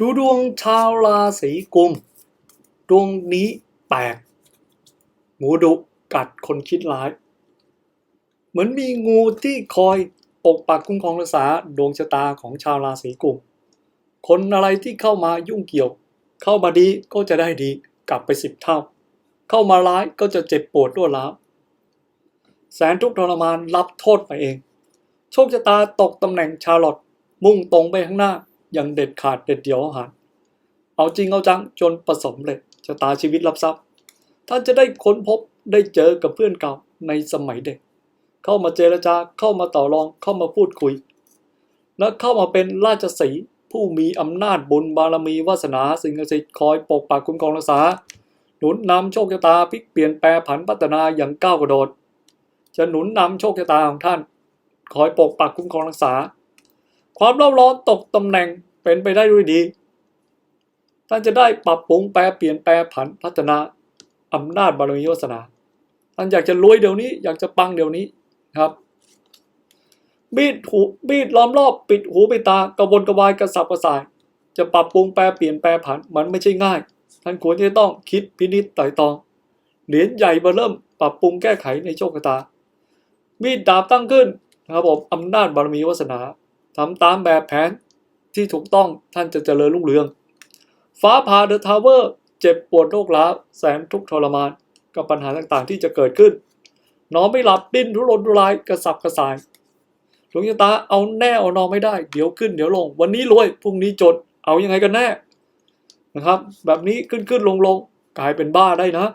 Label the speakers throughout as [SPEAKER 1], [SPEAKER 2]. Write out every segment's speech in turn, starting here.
[SPEAKER 1] ดูดวงชาวราศีกุม ดวงนี้แปลกงูดุกัดคนคิดร้าย เหมือนมีงูที่คอยปกปักคุ้มครองรักษาดวงชะตาของชาวราศีกุม คนอะไรที่เข้ามายุ่งเกี่ยว เข้ามาดีก็จะได้ดีกลับไปสิบเท่า เข้ามาร้ายก็จะเจ็บปวดรวดร้าวแสนทุกข์ทรมานรับโทษไปเอง โชคชะตาตกตำแหน่งชาลอตมุ่งตรงไปข้างหน้า อย่างเด็ดขาดเด็ดเดี่ยวหานเอาจริงเอาจังจนประสบเลยชะตาชีวิตรับทรัพย์ ท่านจะได้ค้นพบได้เจอกับเพื่อนเก่าในสมัยเด็ก เข้ามาเจรจาเข้ามาต่อรองเข้ามาพูดคุย และเข้ามาเป็นราชสีห์ผู้มีอำนาจบุญบารมีวาสนาสิ่งศักดิ์สิทธิ์คอยปกปักคุ้มครองรักษา หนุนนำโชคชะตาพลิกเปลี่ยนแปลผันพัฒนาอย่างก้าวกระโดด จะหนุนนำโชคชะตาของท่าน คอยปกปักคุ้มครองรักษา ความเล่าร้อนตกตำแหน่งเป็นไปได้ด้วยดี ท่านจะได้ปรับปรุงแปลเปลี่ยนแปลผันพัฒนาอำนาจบารมีวาสนา ท่านอยากจะรวยเดี๋ยวนี้ อยากจะปังเดี๋ยวนี้ครับบีดหูบีดล้อมรอบปิดหูปิดตากระวนกระวายกระสับกระส่าย จะปรับปรุงแปลเปลี่ยนแปลผันมันไม่ใช่ง่าย ท่านควรจะต้องคิดพินิจไต่ตรองเหรียญใหญ่มาเริ่มปรับปรุงแก้ไขในโชคชะตา มีดดาบตั้งขึ้นนะครับผมอำนาจบารมีวาสนา ทำตามแบบแผนที่ถูกต้องท่านจะเจริญรุ่งเรือง ฟ้าผ่าเดอะทาวเวอร์เจ็บปวดโรคร้าวแสนทุกข์ทรมานกับปัญหาต่างๆ ที่จะเกิดขึ้น นอนไม่หลับดิ้นทุรนทุรายกระสับกระส่ายหลวงตาเอาแน่เอานอนไม่ได้ เดี๋ยวขึ้นเดี๋ยวลง วันนี้รวยพรุ่งนี้จนเอายังไงกันแน่นะครับ แบบนี้ขึ้นขึ้นลงลงกลายเป็นบ้าได้นะ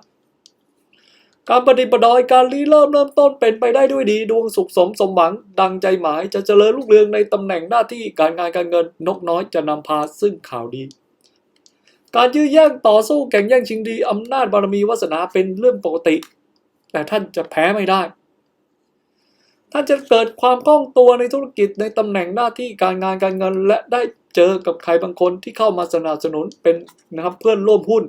[SPEAKER 1] การปฏิบัติดอยการรีเริ่มเริ่มต้นเป็นไปได้ด้วยดี ดวงสุขสมสมหวัง ดังใจหมายจะเจริญรุ่งเรืองในตำแหน่งหน้าที่การงานการเงินนกน้อยจะนำพาซึ่งข่าวดี การยื้อแย่งต่อสู้แข่งแย่งชิงดีอำนาจบารมีวาสนาเป็นเรื่องปกติ แต่ท่านจะแพ้ไม่ได้ ท่านจะเกิดความคล่องตัวในธุรกิจในตำแหน่งหน้าที่การงานการเงิน และได้เจอกับใครบางคนที่เข้ามาสนับสนุนเป็นนะครับเพื่อนร่วมหุ้น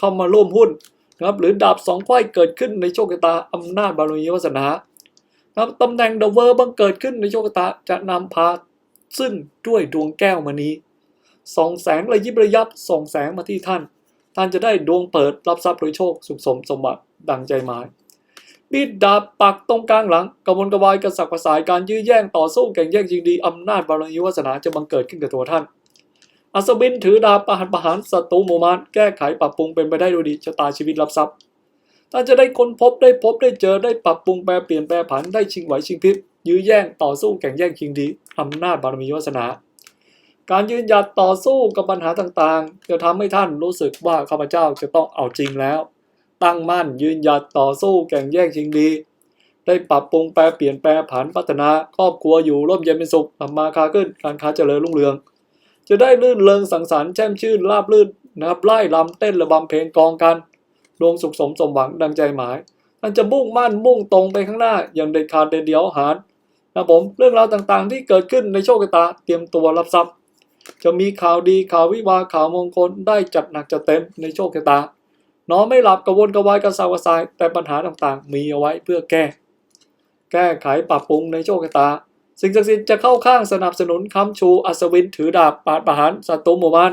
[SPEAKER 1] เข้ามาร่วมหุ้น นะครับหรือดาบสองไขว้เกิดขึ้นในโชคชะตาอำนาจบารมีวาสนานะครับตำแหน่งเดอะเวอร์บังเกิดขึ้นในโชคชะตาจะนำพาซึ่งด้วยดวงแก้วมณีส่องแสงระยิบระยับส่องแสงมาที่ท่าน ท่านจะได้ดวงเปิดรับทรัพย์โดยโชคสุขสมสมบัติดังใจหมายมีดดาบปักตรงกลางหลังกระวนกระวายกระสับกระส่ายการยื้อแย่งต่อสู้แข่งแย่งชิงดีอำนาจบารมีวาสนาจะบังเกิดขึ้นกับตัวท่าน อัศวินถือดาบประหัตประหารศัตรูหมู่มารแก้ไขปรับปรุงเป็นไปได้ด้วยดีชะตาชีวิตรับทรัพย์ท่านจะได้ค้นพบได้พบได้เจอได้ปรับปรุงแปลเปลี่ยนแปลผันได้ชิงไหวชิงพริบยื้อแย่งต่อสู้แข่งแย่งชิงดีอำนาจบารมีวาสนา การยืนหยัดต่อสู้กับปัญหาต่างๆ จะทำให้ท่านรู้สึกว่าข้าพเจ้าจะต้องเอาจริงแล้ว ตั้งมั่นยืนหยัดต่อสู้แข่งแย่งชิงดี ได้ปรับปรุงแปลเปลี่ยนแปลผันพัฒนาครอบครัวอยู่ร่มเย็นเป็นสุขทำมาค้าขึ้นการค้าเจริญรุ่งเรือง จะได้ลื่นเริงสังสรรค์แช่มชื่นราบลื่นนะครับไล่ลำเต้นระบำเพลงกองกันดวงสุขสมสมหวังดังใจหมายท่านจะมุ่งมั่นมุ่งตรงไปข้างหน้า อย่างเด็ดขาดเด็ดเดียวหารนะผมเรื่องราวต่างๆ ที่เกิดขึ้นในโชคชะตาเตรียมตัวรับทรัพย์ จะมีข่าวดีข่าววิวาข่าวมงคลได้จัดหนักจัดเต็มในโชคชะตานอนไม่หลับกระวนกระวายกระสาวกระสายแต่ปัญหาต่างๆ มีเอาไว้เพื่อแก้ แก้ไขปรับปรุงในโชคชะตา สิ่งศักดิ์สิทธิ์จะเข้าข้างสนับสนุนค้ำชูอัศวินถือดาบปาดประหารศัตรูหมู่บ้าน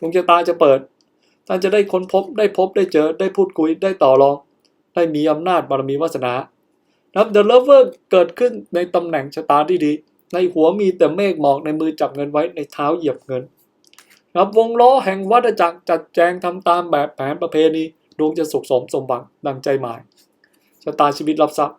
[SPEAKER 1] ดวงชะตาจะเปิด ท่านจะได้ค้นพบได้พบได้เจอได้พูดคุยได้ต่อรอง ได้มีอำนาจบารมีวาสนานะครับ The Lover เกิดขึ้นในตำแหน่งชะตาที่ดี ในหัวมีแต่เมฆหมอกในมือจับเงินไว้ในเท้าเหยียบเงินรับวงล้อแห่งวัฏจักรจัดแจงทำตามแบบแผนประเพณีดวงจะสุขสมสมหวังดังใจหมายชะตาชีวิตรับทรัพย์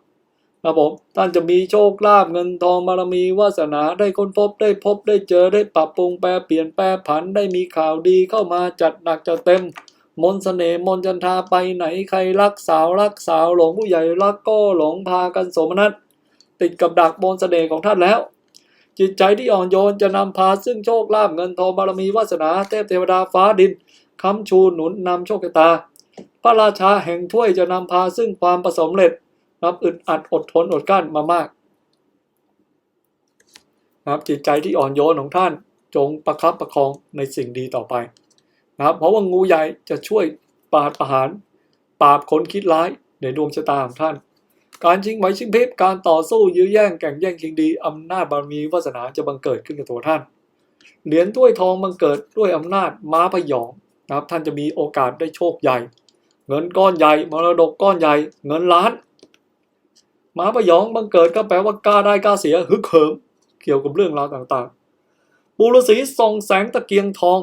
[SPEAKER 1] ครับผมท่านจะมีโชคลาภเงินทองบารมีวาสนาได้ค้นพบได้พบได้เจอได้ปรับปรุงแปลเปลี่ยนแปลผันได้มีข่าวดีเข้ามาจัดหนักจัดเต็ม มนต์เสน่ห์มนจันทาไปไหนใครรักสาวรักสาวหลงผู้ใหญ่รักก็หลงพากันสมนัตติดกับดักมนต์เสน่ห์ของท่านแล้ว จิตใจที่อ่อนโยนจะนำพาซึ่งโชคลาภเงินทองบารมีวาสนาเทพเทวดาฟ้าดินค้ำชูหนุนนำโชคชะตา พระราชาแห่งถ้วยจะนำพาซึ่งความประสมเร็จ นะครับอึดอัดอดทนอดกั้นมามากนะครับจิตใจที่อ่อนโยนของท่านจงประคับประคองในสิ่งดีต่อไปนะครับเพราะว่างูใหญ่จะช่วยปราดประหารปราบคนคิดร้ายในดวงชะตาของท่าน การชิงไหวชิงเพชรการต่อสู้ยื้อแย่งแข่งแย่งชิงดีอำนาจบารมีวาสนาจะบังเกิดขึ้นกับตัวท่าน เหรียญถ้วยทองบังเกิดด้วยอำนาจม้าพยองนะครับท่านจะมีโอกาสได้โชคใหญ่ เงินก้อนใหญ่มรดกก้อนใหญ่ เงินล้าน ม้าพยองบังเกิดก็แปลว่ากล้าได้กล้าเสียฮึกเหิมเกี่ยวกับเรื่องราวต่างๆ ปูรสีส่องแสงตะเกียงทอง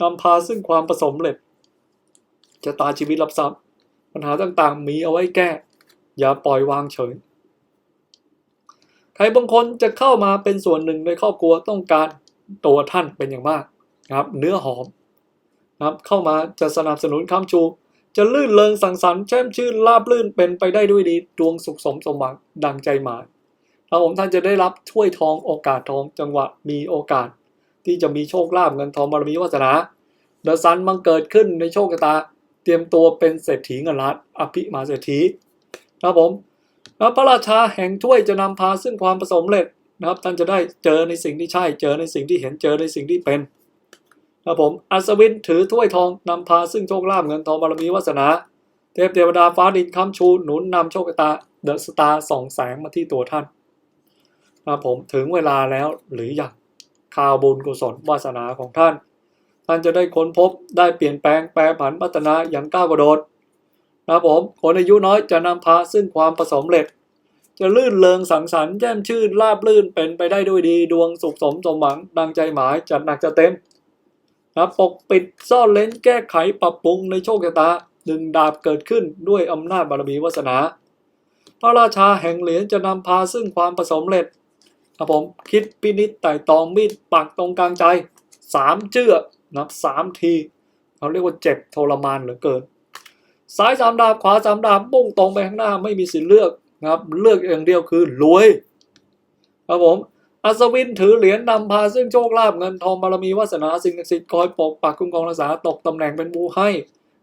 [SPEAKER 1] นำพาซึ่งความประสมเร็จะตาชีวิตรับทรัพย์ปัญหาต่างๆ มีเอาไว้แก้ อย่าปล่อยวางเฉย ใครบางคนจะเข้ามาเป็นส่วนหนึ่งในครอบครัวต้องการตัวท่านเป็นอย่างมากนะครับ เนื้อหอมนะครับเข้ามาจะสนับสนุนคำชู จะลื่นเริงสังสรรค์แช่มชื่นราบลื่นเป็นไปได้ด้วยดีดวงสุขสมสมหวังดังใจหมายแล้วผมท่านจะได้รับถ้วยทองโอกาสทองจังหวะมีโอกาส ที่จะมีโชคลาภเงินทองบารมีวาสนาเดอะซันบังเกิดขึ้นในโชคชะตา เตรียมตัวเป็นเศรษฐีเงินล้านอภิมหาเศรษฐีนะครับผมแล้วพระราชาแห่งถ้วยจะนำพาซึ่งความประสมเร็จนะครับท่านจะได้เจอในสิ่งที่ใช่เจอในสิ่งที่เห็นเจอในสิ่งที่เป็น ครับผมอัศวินถือถ้วยทองนำพาซึ่งโชคลาภเงินทองบารมีวาสนา เทพเทวดาฟ้าดินค้ำชูหนุนนำโชคชะตาเดอะสตาร์ส่องแสงมาที่ตัวท่านนะครับผมถึงเวลาแล้วหรือยังข่าวบุญกุศลวาสนาของท่าน ท่านจะได้ค้นพบได้เปลี่ยนแปลงแปรผันพัฒนาอย่างก้าวกระโดดนะครับผมคนอายุน้อยจะนำพาซึ่งความประสมเร็จ จะลื่นเริงสังสรรค์แจ่มชื่นราบลื่นเป็นไปได้ด้วยดีดวงสุขสมสมหวังดังใจหมายจัดหนักจะเต็ม นะปกปิดซ่อนเล้นแก้ไขปรับปรุงในโชคชะตาดึงดาบเกิดขึ้นด้วยอำนาจบารมีวาสนา พระราชาแห่งเหรียญจะนำพาซึ่งความประสมเร็จครับผมคิดพินิจไต่ตองมีดปักตรงกลางใจสามเจือนับสามทีเขาเรียกว่าเจ็บทรมานเหลือเกินซ้ายสามดาบขวาสามดาบมุ่งตรงไปข้างหน้าไม่มีสิทธิ์เลือกนะครับ เลือกอย่างเดียวคือรวยครับผม อัศวินถือเหรียญนำพาซึ่งโชคลาภเงินทองบารมีวาสนาสิ่งศักดิ์สิทธิ์คอยปกปักคุ้มครองรักษาตกตำแหน่งเป็นบูให้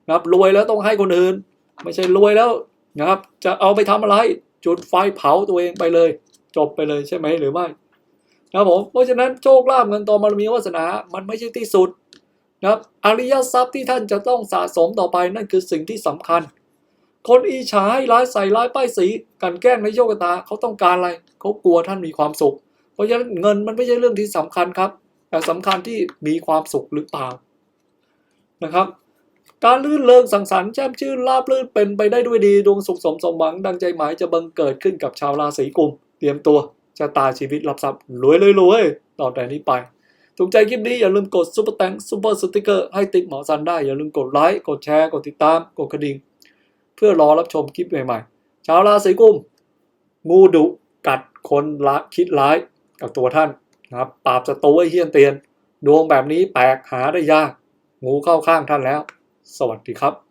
[SPEAKER 1] นะครับรวยแล้วต้องให้คนอื่น ไม่ใช่รวยแล้วนะครับ จะเอาไปทำอะไร จุดไฟเผาตัวเองไปเลย จบไปเลยใช่ไหมหรือไม่นะครับผมเพราะฉะนั้นโชคลาภเงินทองบารมีวาสนา มันไม่ใช่ที่สุดนะครับอริยทรัพย์ที่ท่านจะต้องสะสมต่อไปนั่นคือสิ่งที่สำคัญ คนอีฉาให้ร้ายใส่ร้ายป้ายสีกันแกล้งในโชคตาเขาต้องการอะไรเขากลัวท่านมีความสุข เพราะฉะนั้นเงินมันไม่ใช่เรื่องที่สำคัญครับ แต่สำคัญที่มีความสุขหรือเปล่านะครับ การลื่นเริงสังสรรค์แช่มชื่นราบรื่นเป็นไปได้ด้วยดีดวงสุขสมสมหวังดังใจหมายจะบังเกิดขึ้นกับชาวราศีกุมเตรียมตัวชะตาชีวิตรับทรัพย์รวยเลยรวยต่อแต่นี้ไปถูกใจคลิปนี้อย่าลืมกดซุปเปอร์แตงซุปเปอร์สติกเกอร์ให้ติ๊กหมอซันได้อย่าลืมกดไลค์กดแชร์กดติดตามกดกระดิ่งเพื่อรอรับชมคลิปใหม่ๆชาวราศีกุมงูดุกัดคนละคิดร้าย กับตัวท่านนะครับปราบศัตรูไอ้เฮี้ยนเตียน ดวงแบบนี้แปลกหาได้ยาก งูเข้าข้างท่านแล้ว สวัสดีครับ